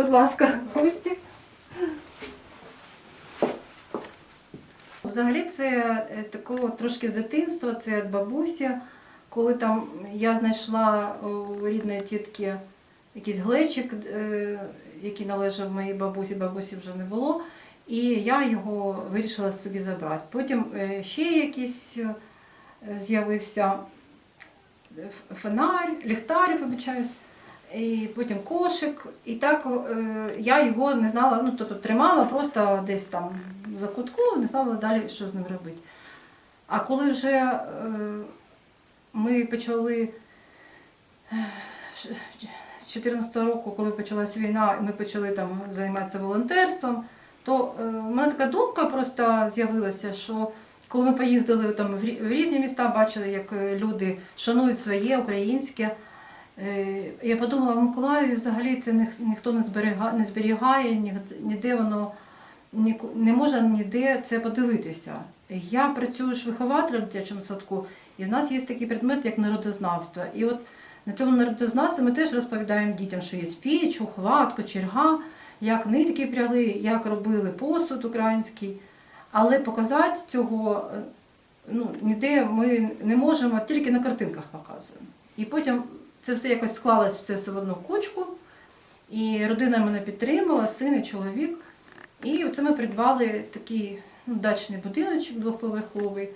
Будь ласка, гості. Взагалі це е, такого трошки з дитинства, це від бабусі. Коли там я знайшла у рідної тітки якийсь глечик, е, який належав моїй бабусі, бабусі вже не було. І я його вирішила собі забрати. Потім е, ще якийсь е, з'явився фонарь, ліхтар, вибачаюсь, і потім кошик. І так е, я його не знала, ну тобто тримала просто десь там за кутку, не знала далі, що з ним робити. А коли вже е, ми почали е, з 14 року, коли почалась війна, ми почали там займатися волонтерством, то в мене така думка просто з'явилася, що коли ми поїздили там в різні міста, бачили, як люди шанують своє українське. Е, Я подумала, в Миколаєві взагалі це ніх- ніхто не зберігає, не зберігає, ні- ніде воно не можна ніде це подивитися. Я працюю ж вихователем в дитячому садку, і в нас є такий предмет, як народознавство. І от на цьому народознавстві ми теж розповідаємо дітям, що є піч, ухватка, черга, як нитки пряли, як робили посуд український. Але показати цього е, ну, ніде ми не можемо, тільки на картинках показуємо. І потім це все якось склалось в це все в одну кучку. І родина мене підтримала, син і чоловік. І оце ми придбали такий ну, дачний будиночок двохповерховий.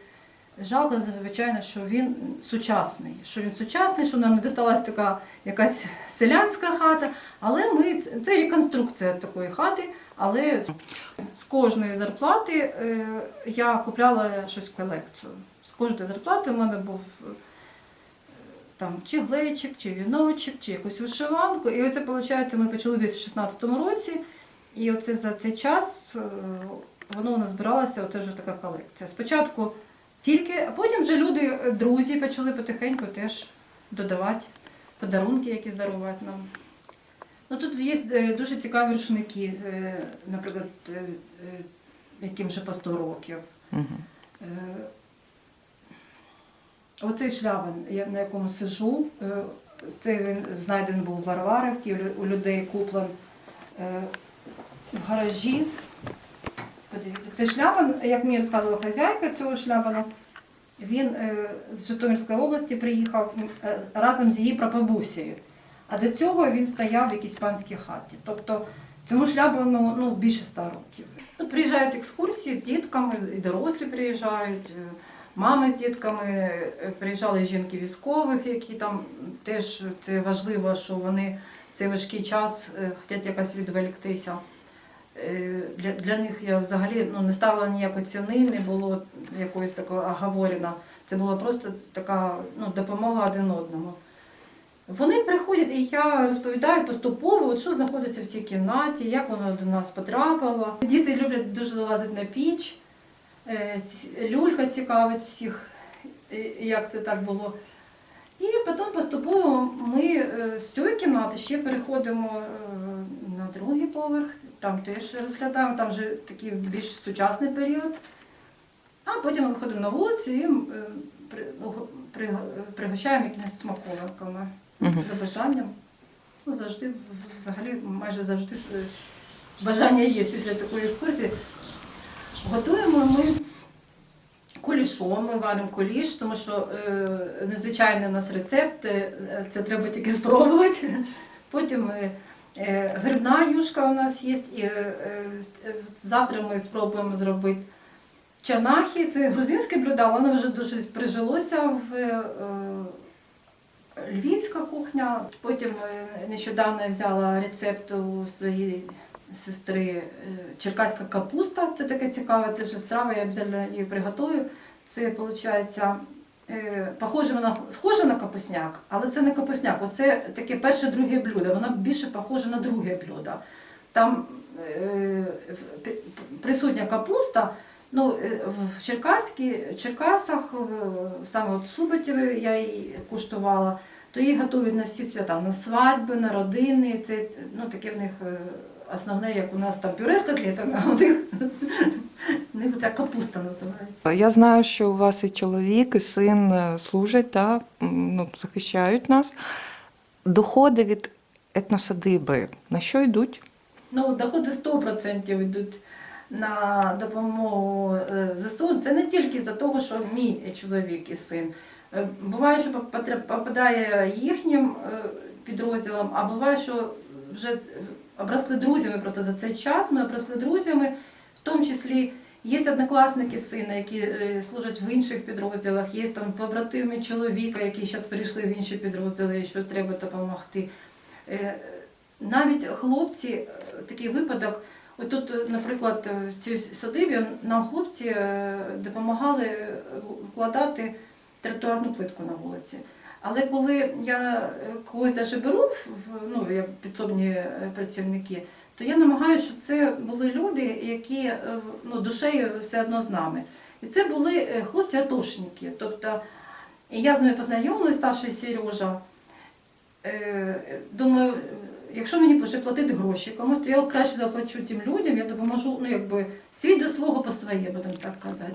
Жалко, звичайно, що він сучасний. Що він сучасний, що нам не досталась така якась селянська хата, але ми це реконструкція такої хати. Але з кожної зарплати е, я купляла щось в колекцію. З кожної зарплати в мене був там чи глечик, чи віночок, чи якусь вишиванку. І оце, виходить, ми почали десь в 16-му році. І оце за цей час е, воно у нас збиралося, оце вже така колекція. Спочатку тільки, а потім вже люди, друзі, почали потихеньку теж додавати подарунки, які дарувати нам. Ну, тут є е, дуже цікаві рушники, е, наприклад, яким вже по 100 років. Мгм. Оцей шлябан, на якому сижу, е, це він знайдений був в Варварівці, у людей куплен е, в гаражі. Подивіться, цей шлябан, як мені розказувала хазяйка цього шлябана, він е, з Житомирської області приїхав разом з її прабабусею. А до цього він стояв в якійсь панській хаті. Тобто цьому шлябану ну, більше ста років. Тут приїжджають екскурсії з дітками, і дорослі приїжджають, мами з дітками, е, приїжджали жінки військових, які там теж це важливо, що вони цей важкий час е, хочуть якось відволіктися. Е, Для, для них я взагалі ну, не ставила ніякої ціни, не було якоїсь такої оговорена. Це була просто така ну, допомога один одному. Вони приходять, і я розповідаю поступово, от що знаходиться в цій кімнаті, як воно до нас потрапило. Діти люблять дуже залазити на піч. Е, Люлька цікавить всіх, як це так було. І потім поступово ми е, з цієї кімнати ще переходимо е, на другий поверх, там теж розглядаємо, там вже такий більш сучасний період. А потім виходимо на вулицю і пригощаємо якимись смаколиками Мгм. за бажанням. Ну, завжди, взагалі, майже завжди бажання є після такої екскурсії. Готуємо кулішом, ми варимо куліш, тому що е, незвичайний у нас рецепт, е, це треба тільки спробувати. Потім е, е, грибна юшка у нас є, і е, е, завтра ми спробуємо зробити чанахи. Це грузинське блюдо, воно вже дуже прижилося в. Е, Львівська кухня. Потім е, нещодавно я взяла рецепт у своєї сестри е, черкаська капуста. Це така цікава теж страва, я обов'язково її приготую. Це виходить. Похоже, вона схожа на капусняк, але це не капусняк. Оце таке перше друге блюдо. Воно більше похоже на друге блюдо. Там е, присутня капуста. Ну, е, в Черкаській, Черкасах, саме от Суботіві я її куштувала, то її готують на всі свята, на свадьби, на родини. Це ну, таке в них е, основне, як у нас там пюре з котлетами, а у них, у них ця капуста називається. Я знаю, що у вас і чоловік, і син е, служать, та, ну, захищають нас. Доходи від етносадиби на що йдуть? ну, доходи 100% йдуть на допомогу е, ЗСУ. Це не тільки за того, що мій чоловік і син. Е, Буває, що попадає їхнім підрозділам, а буває, що вже обросли друзями просто за цей час. Ми обросли друзями, в тому числі є однокласники сина, які е, служать в інших підрозділах, є там побратими чоловіка, які зараз перейшли в інші підрозділи, і що треба допомогти. Е, Навіть хлопці, е, такий випадок, от тут, наприклад, в цій садибі нам хлопці допомагали вкладати тротуарну плитку на вулиці. Але коли я когось даже беру, ну, як підсобні працівники, то я намагаюся, щоб це були люди, які е, ну, душею все одно з нами. І це були е, хлопці-атошники. Тобто я з ними познайомилася, Саша і Сережа. Е, Думаю, якщо мені вже платити гроші комусь, то я краще заплачу тим людям, я допоможу, ну якби свій до свого по своє, будемо так казати.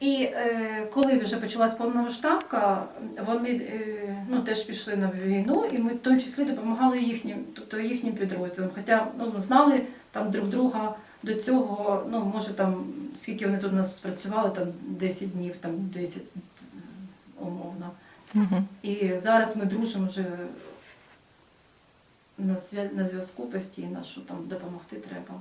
І е, коли вже почалась повномасштабка, вони е, ну, теж пішли на війну, і ми в тому числі допомагали їхнім, тобто їхнім підрозділам. Хоча ну, знали там друг друга до цього, ну може там скільки вони тут у нас працювали, там 10 днів, там 10 умовно. Угу. І зараз ми дружимо вже на, на зв'язку постійно, що там допомогти треба.